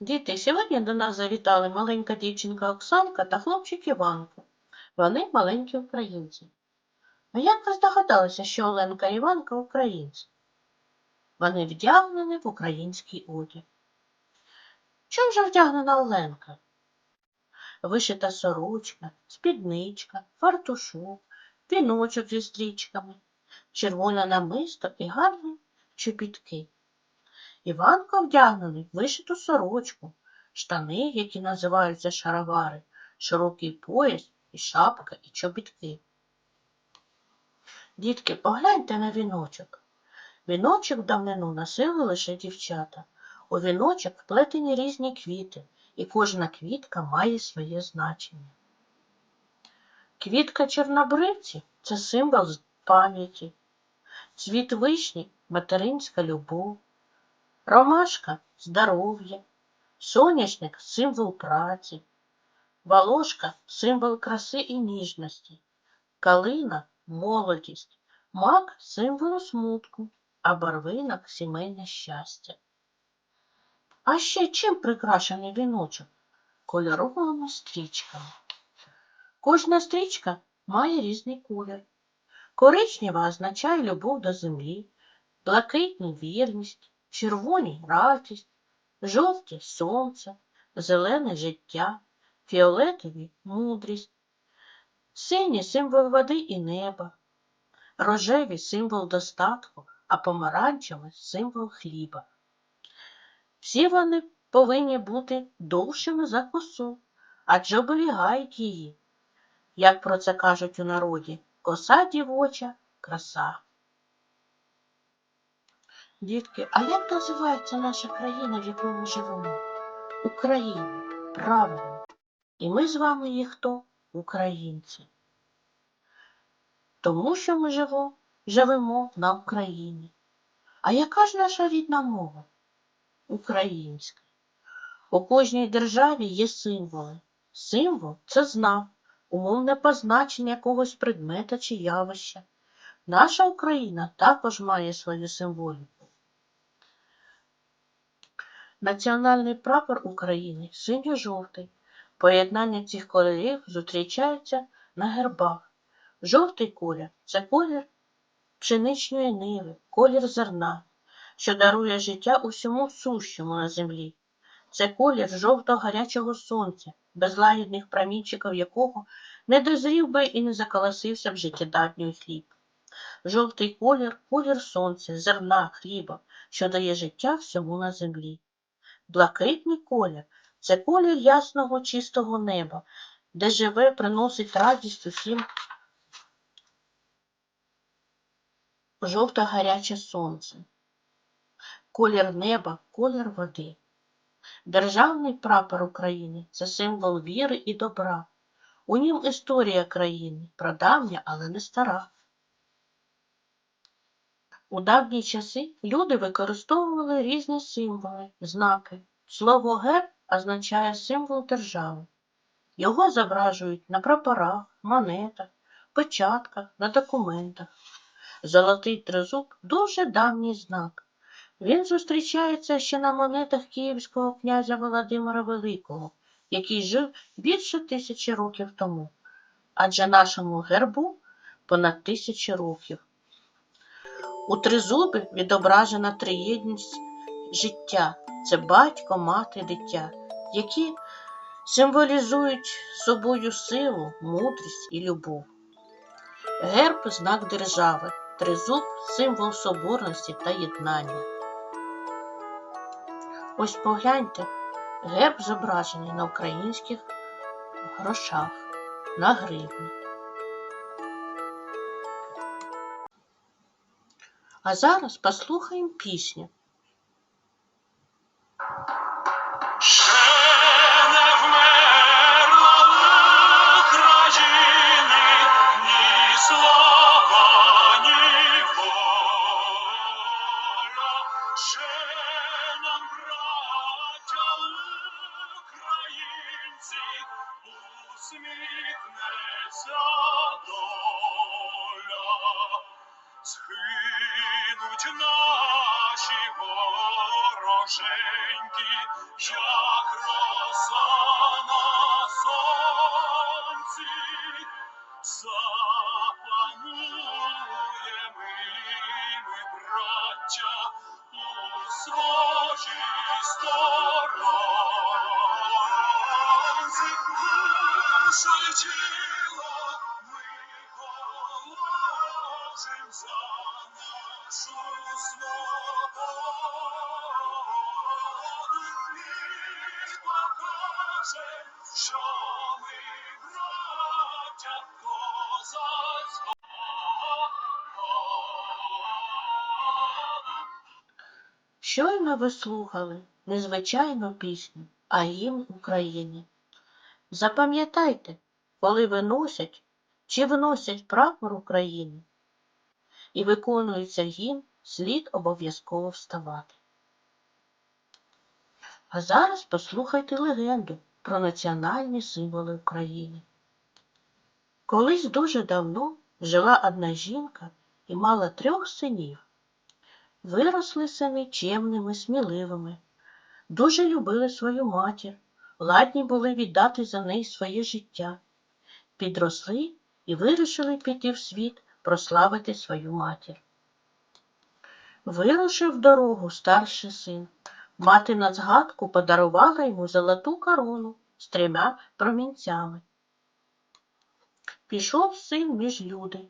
Діти, сьогодні до нас завітали маленька дівчинка Оксанка та хлопчик Іванко. Вони маленькі українці. А як ви здогадалися, що Оленка і Іванка українці? Вони вдягнені в український одяг. Чим же вдягнена Оленка? Вишита сорочка, спідничка, фартушок, віночок зі стрічками, червоне намисто і гарні чобітки. Іванко вдягнений вишиту сорочку, штани, які називаються шаровари, широкий пояс і шапка і чобітки. Дітки, погляньте на віночок. Віночок в давнину носили лише дівчата. У віночок вплетені різні квіти, і кожна квітка має своє значення. Квітка чорнобривці це символ пам'яті, цвіт вишні материнська любов, ромашка здоров'я, соняшник символ праці, волошка символ краси і ніжності, калина молодість, мак символ смутку, а барвинок сімейне щастя. А ще чим прикрашений віночок? Кольоровими стрічками. Кожна стрічка має різний колір. Коричнева означає любов до землі, блакитний вірність, червоні радість, жовті сонце, зелене життя, фіолетові мудрість, сині символ води і неба, рожеві символ достатку, а помаранчевий символ хліба. Всі вони повинні бути довшими за косу, адже оберігають її. Як про це кажуть у народі, коса дівоча краса. Дітки, а як називається наша країна, в якій ми живемо? Україна, правильно. І ми з вами є хто? Українці. Тому що ми живо, живемо на Україні. А яка ж наша рідна мова? Українська. У кожній державі є символи. Символ це знак, умовне позначення якогось предмета чи явища. Наша Україна також має свою символіку. Національний прапор України синьо-жовтий. Поєднання цих кольорів зустрічаються на гербах. Жовтий колір це колір пшеничної ниви, колір зерна, що дарує життя усьому сущому на землі. Це колір жовто гарячого сонця, без лагідних промінчиків якого не дозрів би і не заколосився б життєдатній хліб. Жовтий колір колір сонця, зерна, хліба, що дає життя всьому на землі. Блакитний колір це колір ясного чистого неба, де живе, приносить радість усім жовто гаряче сонце. Колір неба, колір води. Державний прапор України це символ віри і добра. У нім історія країни, прадавня, але не стара. У давні часи люди використовували різні символи, знаки. Слово герб означає символ держави. Його зображують на прапорах, монетах, печатках, на документах. Золотий тризуб дуже давній знак. Він зустрічається ще на монетах київського князя Володимира Великого, який жив більше тисячі років тому, адже нашому гербу понад тисячі років. У тризубі відображена триєдність життя це батько, мати, дитя, які символізують собою силу, мудрість і любов. Герб знак держави, тризуб символ соборності та єднання. Ось погляньте, герб зображений на українських грошах, на гривні. А зараз послухаємо пісню. Вороженьки, як роса на сонці, запануємо ми, браття, у своїй сторонці. Душу Щойно ви слухали незвичайну пісню, а гімн України. Запам'ятайте, коли виносять чи вносять прапор України і виконується гімн, слід обов'язково вставати. А зараз послухайте легенду про національні символи України. Колись дуже давно жила одна жінка і мала трьох синів. Виросли сини чемними, сміливими, дуже любили свою матір, ладні були віддати за неї своє життя. Підросли і вирішили піти в світ прославити свою матір. Вирушив в дорогу старший син. Мати на згадку подарувала йому золоту корону з трьома промінцями. Пішов син між люди,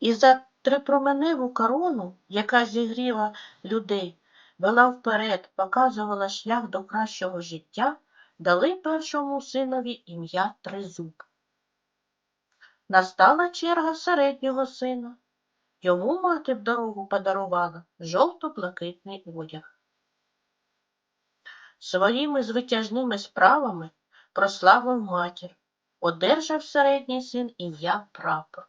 і за трипроменеву корону, яка зігріла людей, вела вперед, показувала шлях до кращого життя, дали першому синові ім'я Тризуб. Настала черга середнього сина. Йому мати в дорогу подарувала жовто-блакитний одяг. Своїми звитяжними справами прославив матір, одержав середній син ім'я прапор.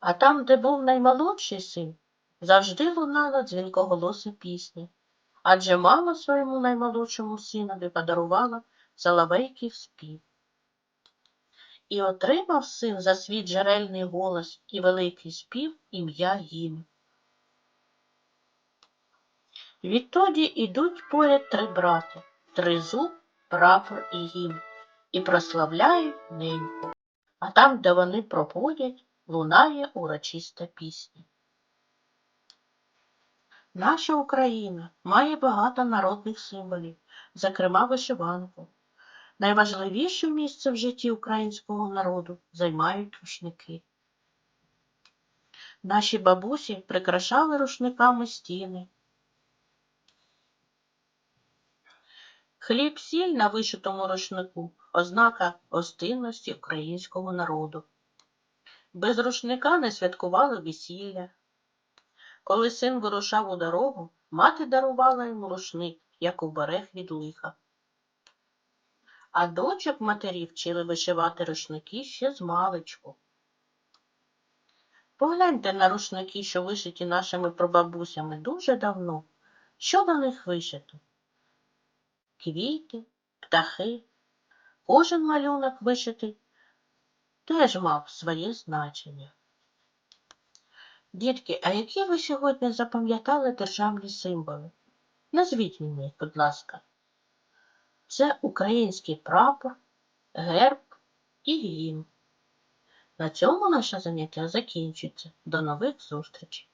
А там, де був наймолодший син, завжди лунала дзвінкоголоса пісня, адже мама своєму наймолодшому синові подарувала соловейкий спів. І отримав син за свій джерельний голос і великий спів ім'я гімн. Відтоді ідуть поряд три брати тризуб, прапор і гімн, і прославляють неньку. А там, де вони проходять, лунає урочиста пісня. Наша Україна має багато народних символів, зокрема вишиванку. Найважливіше місце в житті українського народу займають рушники. Наші бабусі прикрашали рушниками стіни. Хліб сіль на вишитому рушнику ознака гостинності українського народу. Без рушника не святкували весілля. Коли син вирушав у дорогу, мати дарувала йому рушник, як оберег від лиха. А дочок матері вчили вишивати рушники ще з маличку. Погляньте на рушники, що вишиті нашими прабабусями дуже давно. Що на них вишито? Квіти, птахи. Кожен малюнок вишитий теж мав своє значення. Дітки, а які ви сьогодні запам'ятали державні символи? Назвіть мені, будь ласка. Це український прапор, герб і гімн. На цьому наше заняття закінчується. До нових зустрічей!